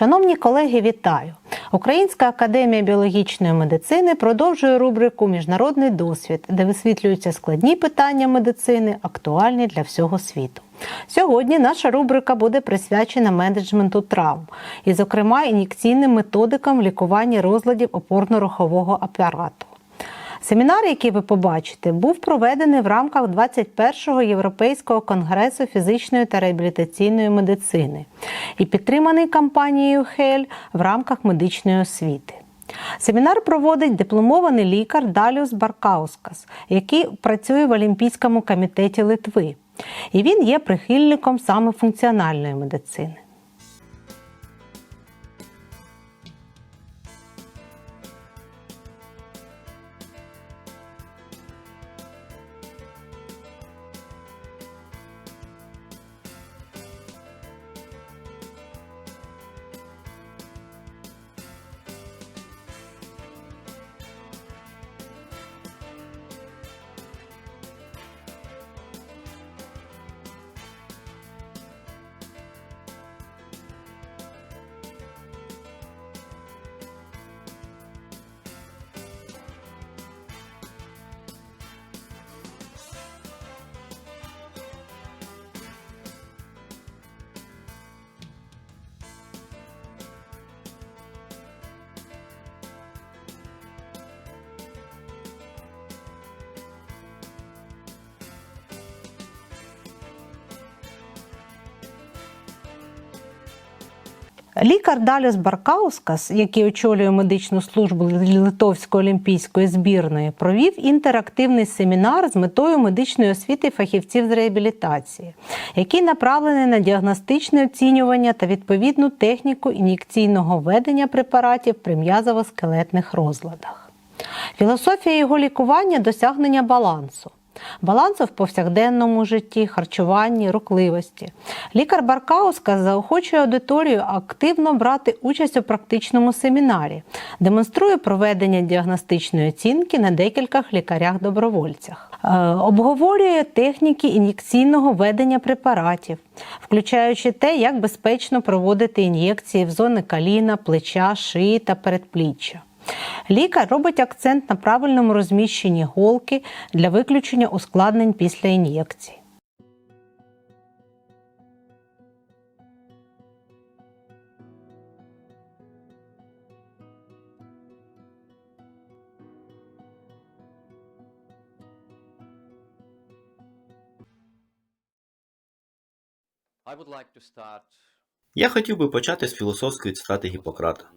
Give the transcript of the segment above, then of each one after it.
Шановні колеги, вітаю! Українська академія біологічної медицини продовжує рубрику Міжнародний досвід, де висвітлюються складні питання медицини, актуальні для всього світу. Сьогодні наша рубрика буде присвячена менеджменту травм і, зокрема, ін'єкційним методикам лікування розладів опорно-рухового апарату. Семінар, який ви побачите, був проведений в рамках 21-го Європейського конгресу фізичної та реабілітаційної медицини і підтриманий кампанією ХЕЛЬ в рамках медичної освіти. Семінар проводить дипломований лікар Даліус Баркаускас, який працює в Олімпійському комітеті Литви. І він є прихильником саме функціональної медицини. Лікар Даліс Баркаускас, який очолює медичну службу Литовської олімпійської збірної, провів інтерактивний семінар з метою медичної освіти фахівців з реабілітації, який направлений на діагностичне оцінювання та відповідну техніку ін'єкційного введення препаратів при м'язово-скелетних розладах. Філософія його лікування досягнення балансу. Балансу в повсякденному житті, харчуванні, рухливості. Лікар Баркауска заохочує аудиторію активно брати участь у практичному семінарі, демонструє проведення діагностичної оцінки на декількох лікарях-добровольцях, Е, обговорює техніки ін'єкційного ведення препаратів, включаючи те, як безпечно проводити ін'єкції в зони коліна, плеча, шиї та передпліччя. Лікар робить акцент на правильному розміщенні голки для виключення ускладнень після start Я хотів би почати з філософської цитати Гіппократа.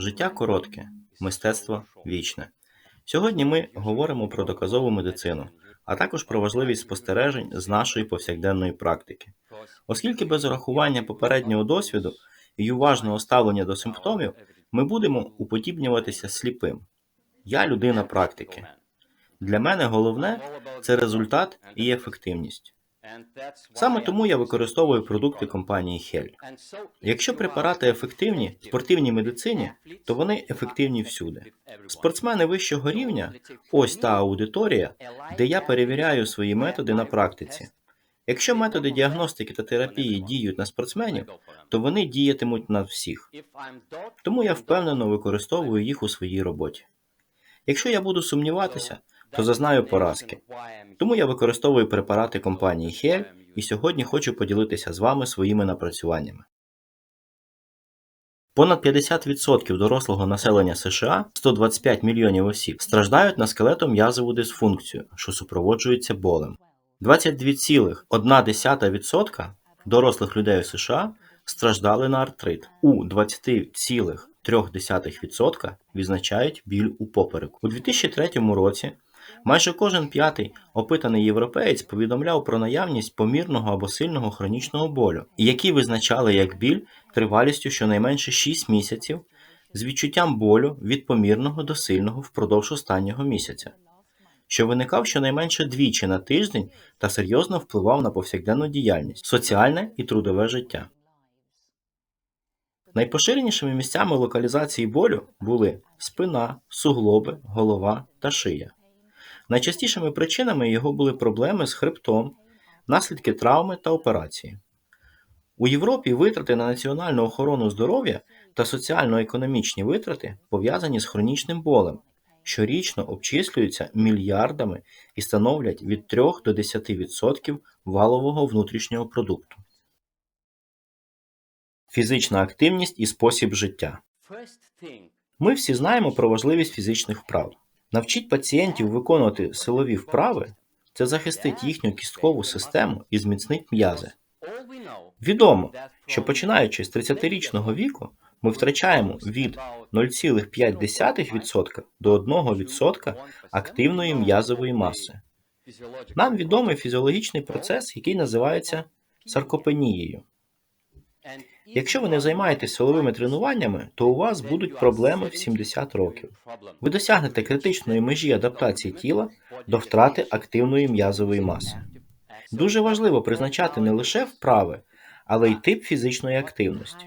Життя коротке, мистецтво вічне. Сьогодні ми говоримо про доказову медицину, а також про важливість спостережень з нашої повсякденної практики. Оскільки без урахування попереднього досвіду і уважного ставлення до симптомів ми будемо уподібнюватися сліпим. Я людина практики. Для мене головне це результат і ефективність. Саме тому я використовую продукти компанії Hell. Якщо препарати ефективні в спортивній медицині, то вони ефективні всюди. Спортсмени вищого рівня ось та аудиторія, де я перевіряю свої методи на практиці. Якщо методи діагностики та терапії діють на спортсменів, то вони діятимуть на всіх. Тому я впевнено використовую їх у своїй роботі. Якщо я буду сумніватися, то зазнаю поразки. Тому я використовую препарати компанії Hell і сьогодні хочу поділитися з вами своїми напрацюваннями. Понад 50% дорослого населення США, 125 мільйонів осіб, страждають на скелетом'язову дисфункцію, що супроводжується болем. 22,1% дорослих людей у США страждали на артрит. У 20,3% відзначають біль у попереку. У 2003 році майже кожен п'ятий опитаний європеєць повідомляв про наявність помірного або сильного хронічного болю, який визначали як біль тривалістю щонайменше 6 місяців з відчуттям болю від помірного до сильного впродовж останнього місяця, що виникав щонайменше двічі на тиждень та серйозно впливав на повсякденну діяльність, соціальне і трудове життя. Найпоширенішими місцями локалізації болю були спина, суглоби, голова та шия. Найчастішими причинами його були проблеми з хребтом, наслідки травми та операції. У Європі витрати на національну охорону здоров'я та соціально-економічні витрати пов'язані з хронічним болем, щорічно обчислюються мільярдами і становлять від 3 до 10% валового внутрішнього продукту. Фізична активність і спосіб життя. Ми всі знаємо про важливість фізичних вправ. Навчіть пацієнтів виконувати силові вправи це захистить їхню кісткову систему і зміцнить м'язи. Відомо, що починаючи з 30-річного віку ми втрачаємо від 0,5% до 1% активної м'язової маси. Нам відомий фізіологічний процес, який називається саркопенією. Якщо ви не займаєтесь силовими тренуваннями, то у вас будуть проблеми в 70 років. Ви досягнете критичної межі адаптації тіла до втрати активної м'язової маси. Дуже важливо призначати не лише вправи, але й тип фізичної активності.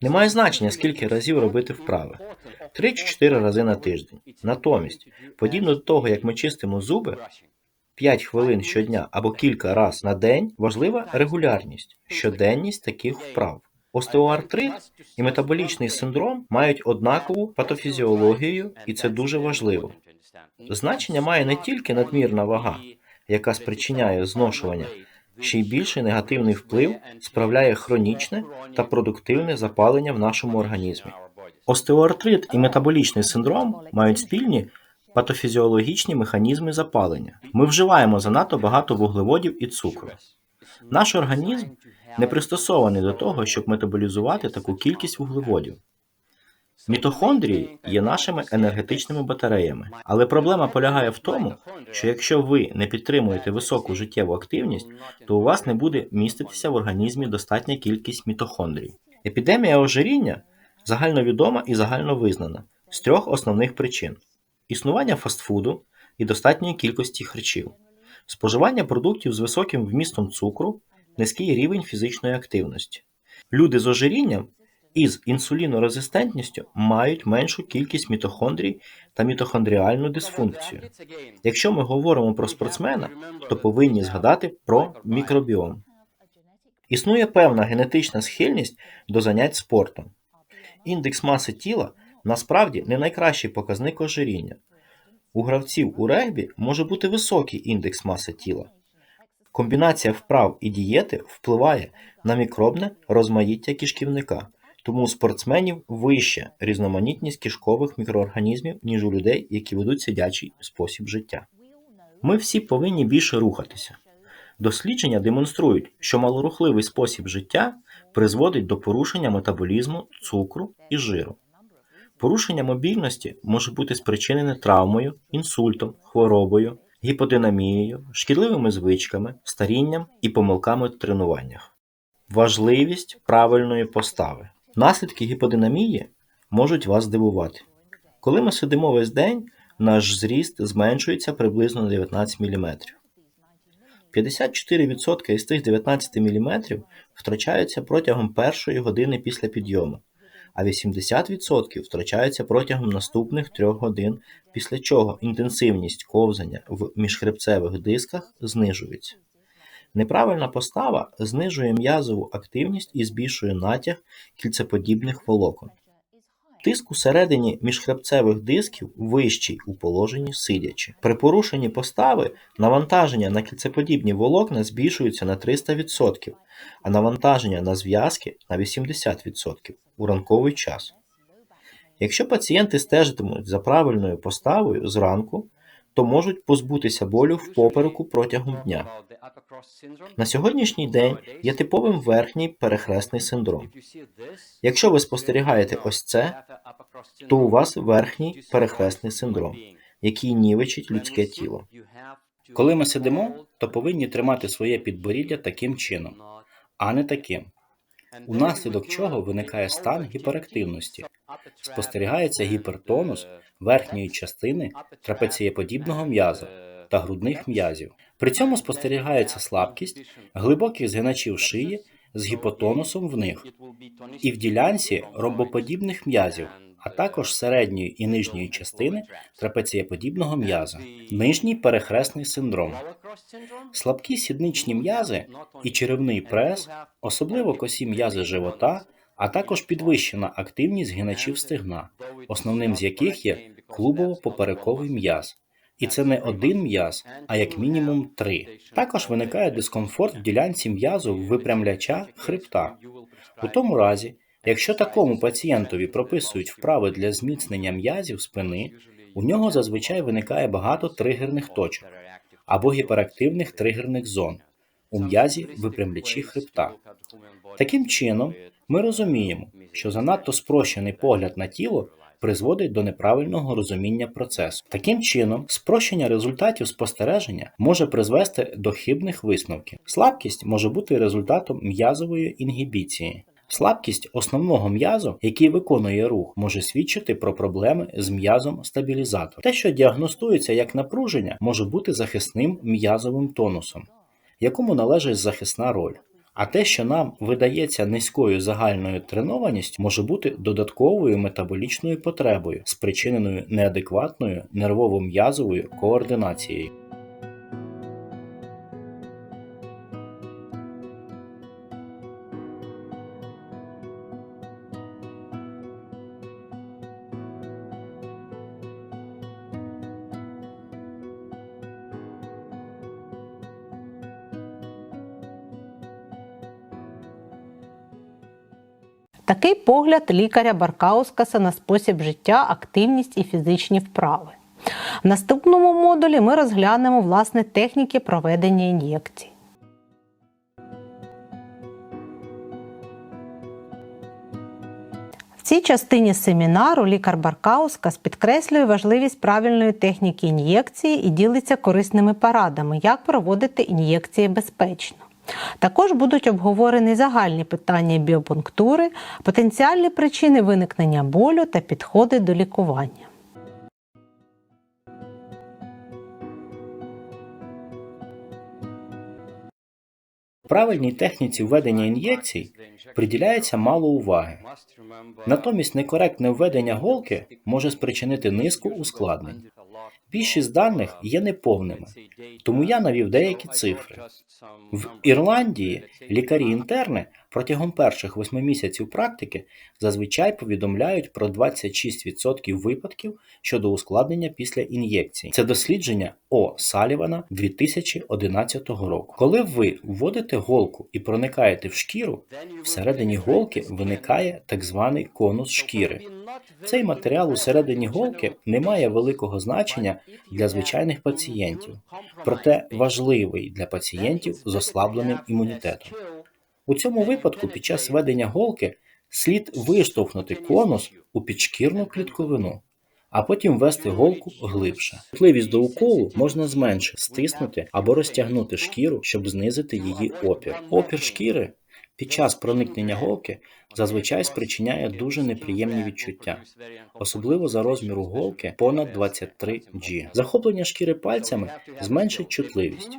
Немає значення, скільки разів робити вправи. 3 чи 4 рази на тиждень. Натомість, подібно до того, як ми чистимо зуби, 5 хвилин щодня або кілька разів на день важлива регулярність, щоденність таких вправ. Остеоартрит і метаболічний синдром мають однакову патофізіологію, і це дуже важливо. Значення має не тільки надмірна вага, яка спричиняє зношування, ще й більший негативний вплив справляє хронічне та продуктивне запалення в нашому організмі. Остеоартрит і метаболічний синдром мають спільні патофізіологічні механізми запалення. Ми вживаємо занадто багато вуглеводів і цукру. Наш організм не пристосований до того, щоб метаболізувати таку кількість вуглеводів. Мітохондрії є нашими енергетичними батареями, але проблема полягає в тому, що якщо ви не підтримуєте високу життєву активність, то у вас не буде міститися в організмі достатня кількість мітохондрій. Епідемія ожиріння загальновідома і загальновизнана з трьох основних причин: існування фастфуду і достатньої кількості харчів, споживання продуктів з високим вмістом цукру, низький рівень фізичної активності. Люди з ожирінням із інсулінорезистентністю мають меншу кількість мітохондрій та мітохондріальну дисфункцію. Якщо ми говоримо про спортсмена, то повинні згадати про мікробіом. Існує певна генетична схильність до занять спортом. Індекс маси тіла насправді не найкращий показник ожиріння. У гравців у регбі може бути високий індекс маси тіла. Комбінація вправ і дієти впливає на мікробне розмаїття кишківника, тому у спортсменів вища різноманітність кишкових мікроорганізмів, ніж у людей, які ведуть сидячий спосіб життя. Ми всі повинні більше рухатися. Дослідження демонструють, що малорухливий спосіб життя призводить до порушення метаболізму цукру і жиру. Порушення мобільності може бути спричинене травмою, інсультом, хворобою, гіподинамією, шкідливими звичками, старінням і помилками в тренуваннях. Важливість правильної постави. Наслідки гіподинамії можуть вас здивувати. Коли ми сидимо весь день, наш зріст зменшується приблизно на 19 мм. 54% із тих 19 мм втрачаються протягом першої години після підйому, а 80% втрачається протягом наступних 3 годин, після чого інтенсивність ковзання в міжхребцевих дисках знижується. Неправильна постава знижує м'язову активність і збільшує натяг кільцеподібних волокон. Тиск усередині міжхребцевих дисків вищий у положенні сидячи. При порушенні постави навантаження на кільцеподібні волокна збільшується на 300%, а навантаження на зв'язки на 80% у ранковий час. Якщо пацієнти стежитимуть за правильною поставою зранку, то можуть позбутися болю в попереку протягом дня. На сьогоднішній день є типовим верхній перехресний синдром. Якщо ви спостерігаєте ось це, то у вас верхній перехресний синдром, який нівечить людське тіло. Коли ми сидимо, то повинні тримати своє підборіддя таким чином, а не таким. Унаслідок чого виникає стан гіперактивності. Спостерігається гіпертонус верхньої частини трапецієподібного м'яза та грудних м'язів. При цьому спостерігається слабкість глибоких згиначів шиї з гіпотонусом в них і в ділянці ромбоподібних м'язів, а також середньої і нижньої частини трапецієподібного м'яза, нижній перехресний синдром. Слабкі сідничні м'язи і черевний прес, особливо косі м'язи живота, а також підвищена активність згиначів стегна, основним з яких є клубово-поперековий м'яз. І це не один м'яз, а як мінімум три. Також виникає дискомфорт в ділянці м'язу випрямляча хребта. У тому разі, якщо такому пацієнтові прописують вправи для зміцнення м'язів спини, у нього зазвичай виникає багато тригерних точок або гіперактивних тригерних зон у м'язі випрямлячі хребта. Таким чином, ми розуміємо, що занадто спрощений погляд на тіло призводить до неправильного розуміння процесу. Таким чином, спрощення результатів спостереження може призвести до хибних висновків. Слабкість може бути результатом м'язової інгібіції. Слабкість основного м'язу, який виконує рух, може свідчити про проблеми з м'язом стабілізатор. Те, що діагностується як напруження, може бути захисним м'язовим тонусом, якому належить захисна роль. А те, що нам видається низькою загальною тренованістю, може бути додатковою метаболічною потребою, спричиненою неадекватною нервово-м'язовою координацією. Такий погляд лікаря Баркаускаса на спосіб життя, активність і фізичні вправи. В наступному модулі ми розглянемо власне техніки проведення ін'єкцій. В цій частині семінару лікар Баркаускас підкреслює важливість правильної техніки ін'єкції і ділиться корисними порадами, як проводити ін'єкції безпечно. Також будуть обговорені загальні питання біопунктури, потенціальні причини виникнення болю та підходи до лікування. Правильній техніці введення ін'єкцій приділяється мало уваги. Натомість некоректне введення голки може спричинити низку ускладнень. Більшість даних є неповними, тому я навів деякі цифри. В Ірландії лікарі-інтерни протягом перших восьми місяців практики зазвичай повідомляють про 26% випадків щодо ускладнення після ін'єкцій. Це дослідження О. Салівана 2011 року. Коли ви вводите голку і проникаєте в шкіру, всередині голки виникає так званий конус шкіри. Цей матеріал усередині голки не має великого значення для звичайних пацієнтів, проте важливий для пацієнтів з ослабленим імунітетом. У цьому випадку під час введення голки слід виштовхнути конус у підшкірну клітковину, а потім ввести голку глибше. Чутливість до уколу можна зменшити, стиснути або розтягнути шкіру, щоб знизити її опір. Опір шкіри під час проникнення голки зазвичай спричиняє дуже неприємні відчуття, особливо за розміру голки понад 23 G. Захоплення шкіри пальцями зменшить чутливість.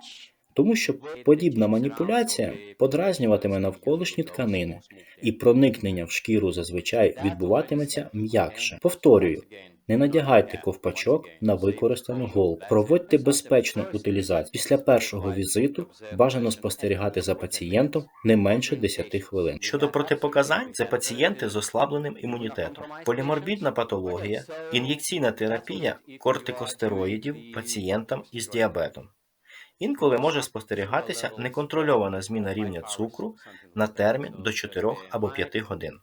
Тому що подібна маніпуляція подразнюватиме навколишні тканини, і проникнення в шкіру зазвичай відбуватиметься м'якше. Повторюю, не надягайте ковпачок на використану голку. Проводьте безпечну утилізацію. Після першого візиту бажано спостерігати за пацієнтом не менше 10 хвилин. Щодо протипоказань, це пацієнти з ослабленим імунітетом, поліморбідна патологія, ін'єкційна терапія кортикостероїдів пацієнтам із діабетом. Інколи може спостерігатися неконтрольована зміна рівня цукру на термін до 4 або 5 годин.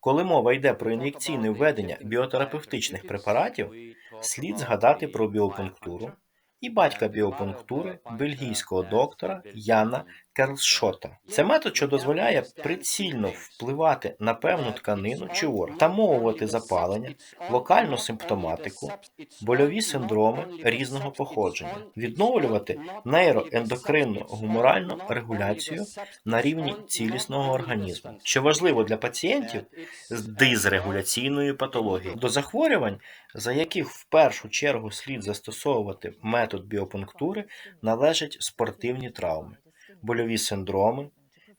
Коли мова йде про ін'єкційне введення біотерапевтичних препаратів, слід згадати про біопунктуру і батька біопунктури бельгійського доктора Яна Керлшота. Це метод, що дозволяє прицільно впливати на певну тканину чи орган, тамовувати запалення, локальну симптоматику, больові синдроми різного походження, відновлювати нейроендокринну гуморальну регуляцію на рівні цілісного організму, що важливо для пацієнтів з дизрегуляційною патологією. До захворювань, за яких в першу чергу слід застосовувати метод біопунктури, належать спортивні травми, больові синдроми,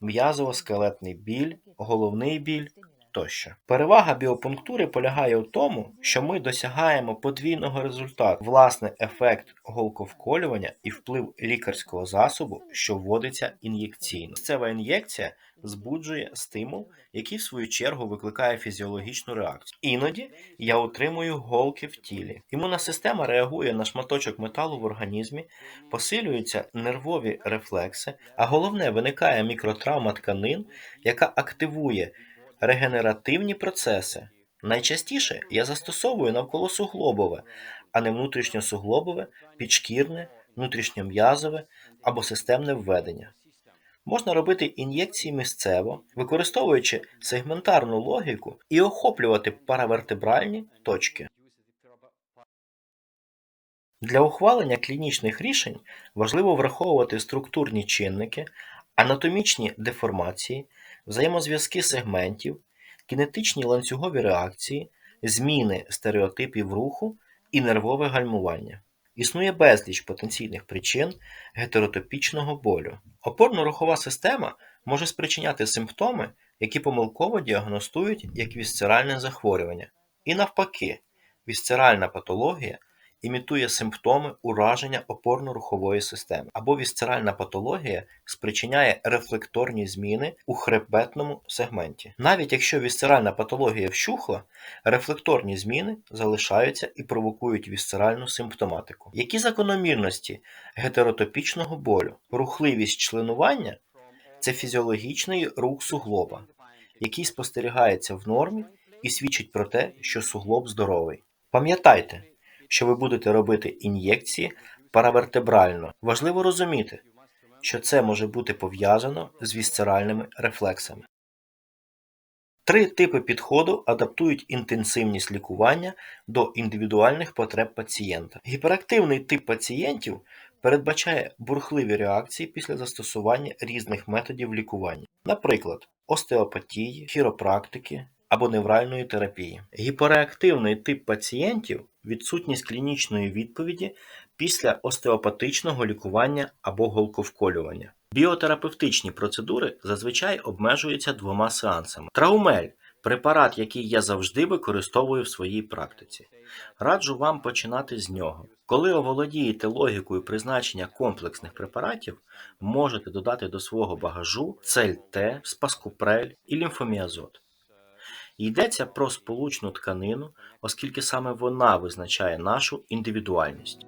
м'язово-скелетний біль, головний біль, тощо. Перевага біопунктури полягає у тому, що ми досягаємо подвійного результату, власне, ефект голковколювання і вплив лікарського засобу, що вводиться ін'єкційно. Місцева ін'єкція збуджує стимул, який в свою чергу викликає фізіологічну реакцію. Іноді я отримую голки в тілі. Імунна система реагує на шматочок металу в організмі, посилюються нервові рефлекси, а головне виникає мікротравма тканин, яка активує регенеративні процеси. Найчастіше я застосовую навколосуглобове, а не внутрішньосуглобове, підшкірне, внутрішньом'язове або системне введення. Можна робити ін'єкції місцево, використовуючи сегментарну логіку і охоплювати паравертебральні точки. Для ухвалення клінічних рішень важливо враховувати структурні чинники, анатомічні деформації, взаємозв'язки сегментів, кінетичні ланцюгові реакції, зміни стереотипів руху і нервове гальмування. Існує безліч потенційних причин гетеротопічного болю. Опорно-рухова система може спричиняти симптоми, які помилково діагностують як вісцеральне захворювання. І навпаки, вісцеральна патологія імітує симптоми ураження опорно-рухової системи, або вісцеральна патологія спричиняє рефлекторні зміни у хребетному сегменті. Навіть якщо вісцеральна патологія вщухла, рефлекторні зміни залишаються і провокують вісцеральну симптоматику. Які закономірності гетеротопічного болю? Рухливість членування це фізіологічний рух суглоба, який спостерігається в нормі і свідчить про те, що суглоб здоровий. Пам'ятайте, що ви будете робити ін'єкції паравертебрально. Важливо розуміти, що це може бути пов'язано з вісцеральними рефлексами. Три типи підходу адаптують інтенсивність лікування до індивідуальних потреб пацієнта. Гіперактивний тип пацієнтів передбачає бурхливі реакції після застосування різних методів лікування, наприклад, остеопатії, хіропрактики або невральної терапії. Гіперактивний тип пацієнтів відсутність клінічної відповіді після остеопатичного лікування або голковколювання. Біотерапевтичні процедури зазвичай обмежуються двома сеансами. Траумель препарат, який я завжди використовую в своїй практиці. Раджу вам починати з нього. Коли оволодієте логікою призначення комплексних препаратів, можете додати до свого багажу цельте, спаскупрель і лімфоміазот. Йдеться про сполучну тканину, оскільки саме вона визначає нашу індивідуальність.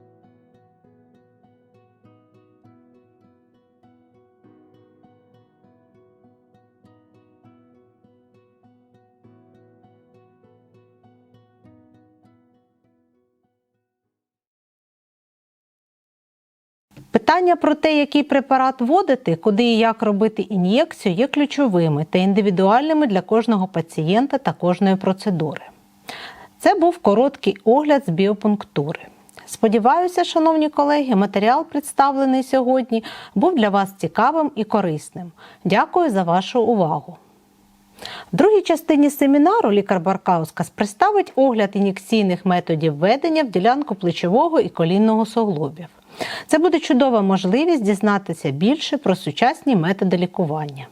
Питання про те, який препарат вводити, куди і як робити ін'єкцію, є ключовими та індивідуальними для кожного пацієнта та кожної процедури. Це був короткий огляд з біопунктури. Сподіваюся, шановні колеги, матеріал, представлений сьогодні, був для вас цікавим і корисним. Дякую за вашу увагу. В другій частині семінару лікар Баркаускас представить огляд ін'єкційних методів ведення в ділянку плечового і колінного суглобів. Це буде чудова можливість дізнатися більше про сучасні методи лікування.